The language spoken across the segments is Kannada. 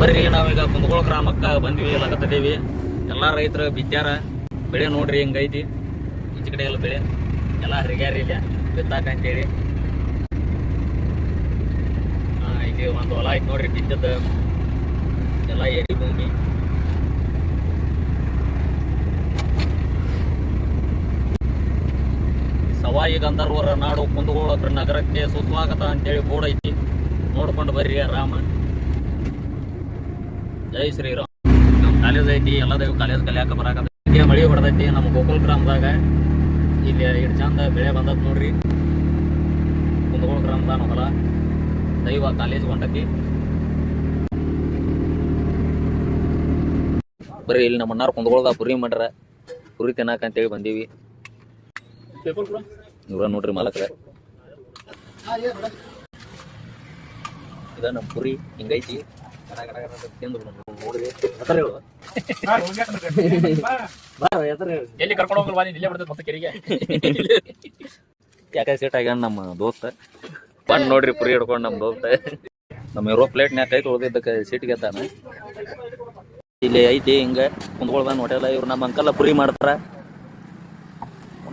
ಬರ್ರಿ ನಾವೀಗ ಕುಂದಗೋಳ ಗ್ರಾಮಕ್ಕೆ ಬಂದ್ವಿ ಲಗತ್ತಿದ್ದೀವಿ ಎಲ್ಲ ರೈತರು ಬಿದ್ದಾರ ಬೆಳೆ ನೋಡ್ರಿ ಹೆಂಗೈತಿ. ಈಚೆ ಕಡೆ ಎಲ್ಲ ಬೆಳೆ. ಎಲ್ಲ ಹರಿಗ್ಯಾರಿ ಇಲ್ಲ, ಬಿತ್ತಾಕ ಅಂತೇಳಿ. ಇಲ್ಲಿ ಒಂದು ಹೊಲ ಐತಿ ನೋಡ್ರಿ, ಬಿದ್ದದ. ಎಲ್ಲ ಏರಿ ಭೂಮಿ. ಸವಾಯಿ ಗಂಧರ್ವರ ನಾಡು ಕುಂದಗೋಳ ನಗರಕ್ಕೆ ಸುಸ್ವಾಗತ ಅಂತೇಳಿ ಬೋರ್ಡ್ ಐತಿ. ನೋಡ್ಕೊಂಡು ಬರ್ರಿ ರಾಮ ಜೈ ಶ್ರೀರಾಮ್. ನಮ್ಮ ಕಾಲೇಜ್ ಐತಿ ಎಲ್ಲದ ಕಾಲೇಜ್ ಕಲಿಯಾಕ ಬರಾಕ ಮಳೆ ಹೊಡೆದೈತಿ, ನಮ್ಮ ಗೋಕುಲ್ ಗ್ರಾಮದಾಗ. ಇಲ್ಲಿ ಎಷ್ಟು ಚಂದ ಬೆಳೆ ಬಂದತ್ ನೋಡ್ರಿ. ಕುಂದಗೋಳ ಗ್ರಾಮದ ಹೊಲ ದೈವ ಕಾಲೇಜ್ ಹೊಂಟತಿ ಬರೀ ಇಲ್ಲಿ ನಮ್ಮ ಅಣ್ಣಾರು ಕುಂದಗೋಳದಾಗ ಪುರಿ ಮಾಡ್ರ. ಪುರಿ ತಿನ್ನಾಕ ಅಂತೇಳಿ ಬಂದೀವಿ. ಇವ್ರ ನೋಡ್ರಿ ಮಾಲಕ್ರ. ಇದ ನಮ್ಮ ಪುರಿ ಹಿಂಗೈತಿ. ಎಲ್ಲಿ ಕರ್ಕೊಂಡು ಹೋಗಲ್ವಾ ನೀನ್ ಇಲ್ಲೇ ಬಿಡ್ತದೆ ಮತ್ತೆ ಕೆರೆಗೆ. ಯಾಕೆ ಸೀಟ್ ಆಗ್ಯಾನ ನಮ್ಮ ದೋಸ್ತ? ಬಂದ್ ನೋಡ್ರಿ ಪುರಿ ಹಿಡ್ಕೊಂಡು ನಮ್ಮ ದೋಸ್ತ. ನಮ್ಮ ಇರೋ ಪ್ಲೇಟ್ನ್ಯಾಗ ಐತೆ ತೊಳೆದಿದ್ದಕ್ಕೆ ಸೀಟ್ಗೆ ಎತ್ತಾನ ಇಲ್ಲಿ ಐತಿ ಹಿಂಗ ಕುಂತ್ಕೊಳ್ದಾನ ಹೋಟೆಲ್ ಇವ್ರು ನಮ್ಮ ಅಂಕಲ್ಲ ಪುರಿ ಮಾಡ್ತಾರ.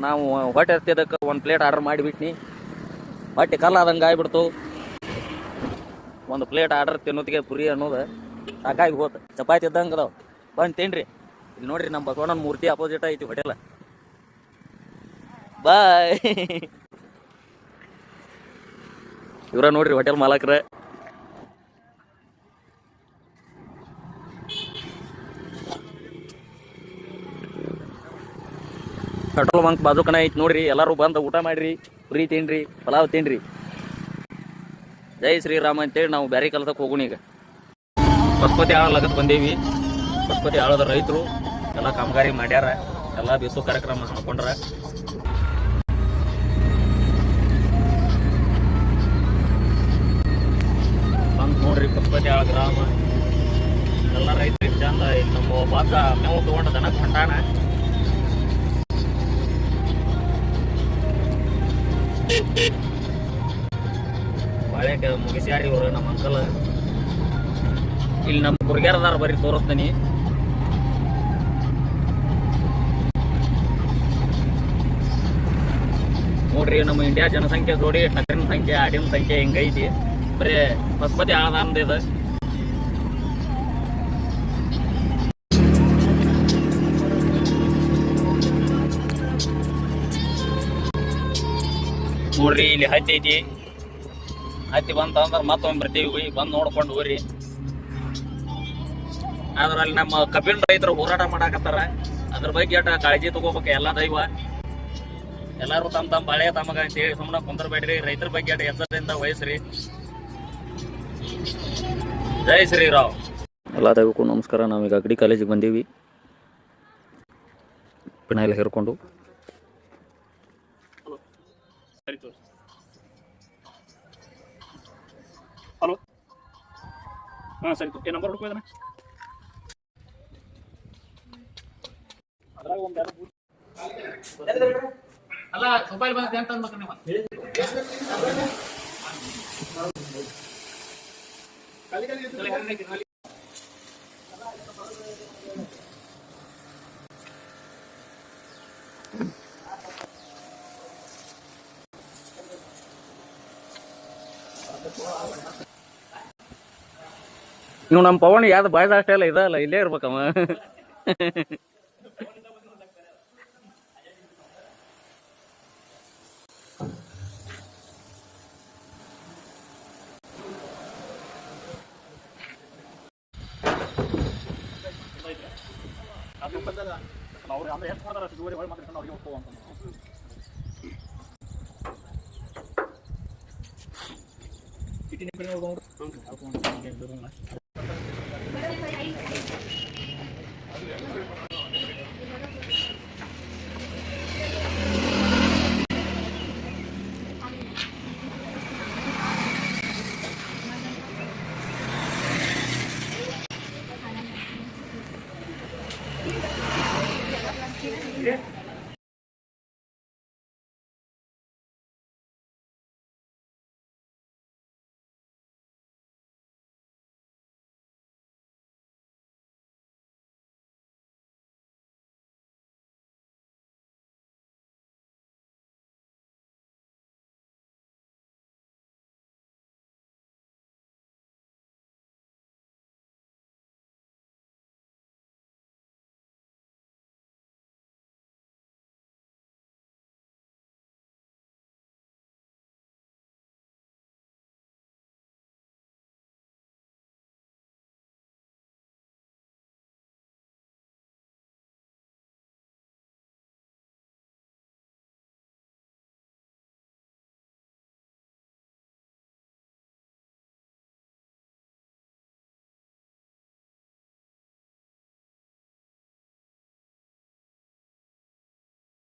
ನಾವು ಹೊಟ್ಟೆ ಹತ್ತಿದಕ್ಕೆ ಒಂದು ಪ್ಲೇಟ್ ಆರ್ಡರ್ ಮಾಡಿಬಿಟ್ನಿ. ಹೊಟ್ಟೆ ಕಲ್ಲ ಆದಂಗೆ ಆಗ್ಬಿಡ್ತು. ಒಂದು ಪ್ಲೇಟ್ ಆರ್ಡರ್ ತಿನ್ನೋತಿಗೆ ಪುರಿ ಅನ್ನೋದು ಸಾಕಾಗಿ ಹೋತ. ಚಪಾತಿ ಇದ್ದಂಗೆ ಅದಾವ. ಬಂದು ತಿನ್ರಿ. ಇಲ್ಲಿ ನೋಡ್ರಿ ನಮ್ಮ ಬಸವಣ್ಣನ ಮೂರ್ತಿ ಅಪೋಸಿಟ್ ಐತಿ ಹೋಟೆಲ್ ಬಾಯ್ ಇವ್ರ ನೋಡ್ರಿ ಹೋಟೆಲ್ ಮಾಲಕ್ರ. ಪೆಟ್ರೋಲ್ ಬಂಕ್ ಬಾಜುಕನ ಐತಿ ನೋಡ್ರಿ. ಎಲ್ಲರೂ ಬಂದು ಊಟ ಮಾಡ್ರಿ, ಪುರಿ ತಿನ್ರಿ, ಪಲಾವ್ ತಿನ್ರಿ. ಜೈ ಶ್ರೀರಾಮ ಅಂತೇಳಿ ನಾವು ಬ್ಯಾರೆ ಕೆಲಸಕ್ಕೆ ಹೋಗೋಣ ಈಗ. ಬಸ್ಪತಿ ಆಳ ಲಗತ್ ಬಂದೇವಿ. ಬಸ್ಪತಿ ಆಳದ ರೈತರು, ಎಲ್ಲ ಕಾಮಗಾರಿ ಮಾಡ್ಯಾರ, ಎಲ್ಲ ಬಿಸು ಕಾರ್ಯಕ್ರಮ ಹಾಕೊಂಡ್ರ ಬಂದು ನೋಡ್ರಿ ಬಸ್ಪತಿ ಆಳ ಗ್ರಾಮ. ಎಲ್ಲ ರೈತರಿಗೆ ಚಂದ ನಮ್ಮ ಬಾತ ಮೇವು ತಗೊಂಡ ದನ ಹೊಂಟಾನ. ಬಾಳೆಕ ಮುಗಿಸ್ಯಾರಿ ಇವರು ನಮ್ಮ ಅಂಕಲ್ ಇಲ್ಲಿ ನಮ್ಮ ಗುರ್ಗ್ಯಾರದಾರ ಬರೀ ತೋರಿಸ್ತೀನಿ. ನೋಡ್ರಿ, ನಮ್ಮ ಇಂಡಿಯಾ ಜನಸಂಖ್ಯೆ ಜೋಡಿ ನಗರಿನ ಸಂಖ್ಯೆ, ಆಡಿನ ಸಂಖ್ಯೆ ಹಿಂಗೈತಿ. ಬರೀ ಬಸ್ಪತಿ ಆಳದ ಇದು. ನೋಡ್ರಿ, ಇಲ್ಲಿ ಹತ್ತಿ ಐತಿ. ಹತ್ತಿ ಬಂತ ಅಂದ್ರೆ ಮತ್ತೊಮ್ಮೆ ಬರ್ತೀವಿ ಬಂದು ನೋಡ್ಕೊಂಡು ಹೋಗ್ರಿ. ಆದ್ರೆ ಅಲ್ಲಿ ನಮ್ಮ ಕಬ್ಬಿನ ರೈತರು ಹೋರಾಟ ಮಾಡಾಕತ್ತಾರ. ಅದ್ರ ಬಗ್ಗೆ ಅಟ ಕಾಳಜಿ ತಗೋಬೇಕು ಎಲ್ಲ ದೈವ. ಎಲ್ಲರೂ ತಮ್ಮ ತಮ್ಮ ಬಾಳೆ ತಮಗ ಅಂತೇಳಿ ಸುಮ್ಮನೆ ಕುಂದರ್ಬೇಡ್ರಿ. ರೈತರ ಬಗ್ಗೆ ಅಟ ಎಚ್ಚರದಿಂದ ವಹಿಸ್ರಿ. ಜೈ ಶ್ರೀರಾವ್ ಎಲ್ಲ ದೈವಕ್ಕೂ ನಮಸ್ಕಾರ. ನಾವೀಗ ಅಗಡಿ ಕಾಲೇಜಿಗೆ ಬಂದೀವಿ. ಪಿನಾಯಿಲ್ ಹೇರ್ಕೊಂಡು ಹಲೋ. ಹಾ, ಸರಿ ಏ ನಂಬರ್ ಹುಡ್ಕೋ ಇದನ್ನ ಅದ್ರಾಗ ಒಂದು ಎರಡು ಅಲ್ಲ ಮೊಬೈಲ್ ಬಂದಿದೆ ಅಂತ ಕಲಿ ಕಲಿ ನೀವು ನಮ್ಮ ಪವನ್ ಯಾವ್ದು ಬಾಯ್ದ ಅಷ್ಟೇ ಅಲ್ಲ ಇದಲ್ಲ ಇಲ್ಲೇ ಇರ್ಬೇಕವ ಅವ್ರು ಅಂದ್ರೆ ಎಷ್ಟು ಮಾಡ್ತಾರೆ ಅಷ್ಟು ದೂರ ಮಾತಾಡ್ಕೊಂಡು ಅವ್ರಿಗೆ ಹೋಗ್ಕೋ ಅಂತ ಚೀಟಿ ನಿಂಬೆ секрет.